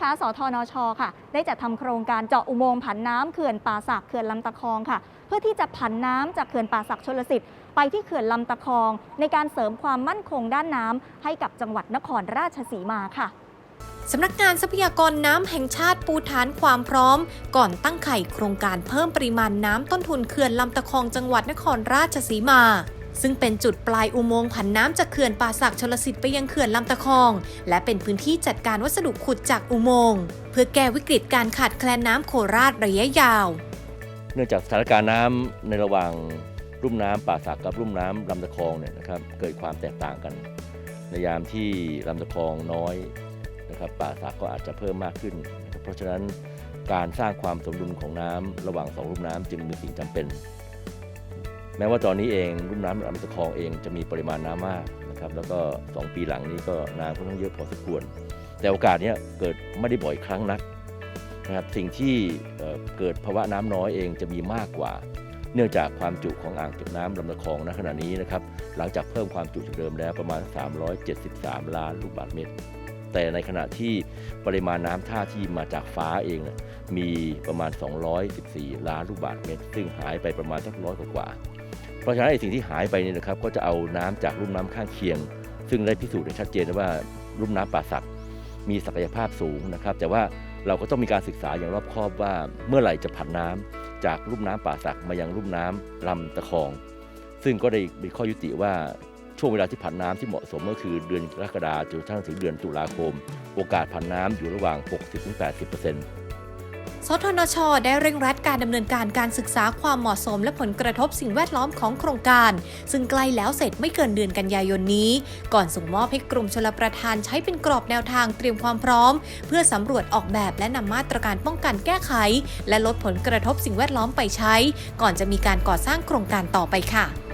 คะ สทนช ค่ะ ได้จัดทำโครงการเจาะอุโมงค์ผันน้ำเขื่อนป่าสักเขื่อนลำตะคองค่ะ เพื่อที่จะผันน้ำจากเขื่อนป่าสักชลสิทธิ์ไปที่เขื่อนลำตะคอง ในการเสริมความมั่นคงด้านน้ำให้กับจังหวัดนครราชสีมาค่ะสำนักงานทรัพยากรน้ำแห่งชาติปูฐานความพร้อม ก่อนตั้งไข่โครงการเพิ่มปริมาณน้ำต้นทุนเขื่อนลำตะคองจังหวัดนครราชสีมา ซึ่งเป็นจุดปลายอุโมงค์ผันน้ำจากเขื่อนป่าสักชลสิทธิ์ไปยังเขื่อนลำตะคอง และเป็นพื้นที่จัดการวัสดุขุดจากอุโมงค์เพื่อแก้วิกฤตการขาดแคลนน้ำโคราชระยะยาว เนื่องจากสถานการณ์น้ำในระหว่างรุ่มน้ำป่าสักกับรุ่มน้ำลำตะคองเนี่ยนะครับเกิดความแตกต่างกัน ในยามที่ลำตะคองน้อยนะครับป่าสักก็อาจจะเพิ่มมากขึ้น เพราะฉะนั้นการสร้างความสมดุลของน้ำระหว่างสองรุ่มน้ำจึงเป็นสิ่งจำเป็น แม้ว่าตอนนี้เองรุ่มน้ำลำตะคองเองจะมีปริมาณน้ำมากนะครับแล้วก็ 2 ปีหลังนี้ก็น้ำค่อนข้างเยอะพอสมควร แต่โอกาสเนี้ยเกิดไม่ได้บ่อยครั้งนักนะครับสิ่งที่เกิดภาวะน้ำน้อยเองจะมีมากกว่า เนื่องจากความจุของอ่างเก็บน้ำลำตะคองณขณะนี้นะครับหลังจากเพิ่มความจุจากเดิมแล้วประมาณ 373 ล้านลูกบาศก์เมตร แต่ในขณะที่ปริมาณน้ำท่าที่มาจากฟ้าเองมีประมาณ 214 ล้านลูกบาศก์เมตร ซึ่งหายไปประมาณสักร้อยกว่า เพราะฉะนั้นไอ้สิ่งที่หายไปเนี่ยนะครับก็จะเอาน้ำจากลุ่มน้ำข้างเคียง ซึ่งได้พิสูจน์ได้ชัดเจนว่าลุ่มน้ำป่าสักมีศักยภาพสูงนะครับ แต่ว่าเราก็ต้องมีการศึกษาอย่างรอบคอบว่าเมื่อไหร่จะผันน้ำจากลุ่มน้ำป่าสักมายังลุ่มน้ำลำตะคอง ซึ่งก็ได้มีข้อยุติว่าช่วงเวลาที่ผันน้ำที่เหมาะสมก็คือเดือนกรกฎาคมจนกระทั่งถึงเดือนตุลาคม โอกาสผันน้ำอยู่ระหว่าง 60-80% ทนช ได้เร่งรัดการดำเนินการการศึกษาความเหมาะสม และผลกระทบสิ่งแวดล้อมของโครงการ ซึ่งใกล้แล้วเสร็จไม่เกินเดือนกันยายนนี้ ก่อนส่งมอบให้กรมชลประทานใช้เป็นกรอบแนวทางเตรียมความพร้อม เพื่อสำรวจออกแบบและนำมาตรการป้องกันแก้ไข และลดผลกระทบสิ่งแวดล้อมไปใช้ ก่อนจะมีการก่อสร้างโครงการต่อไปค่ะ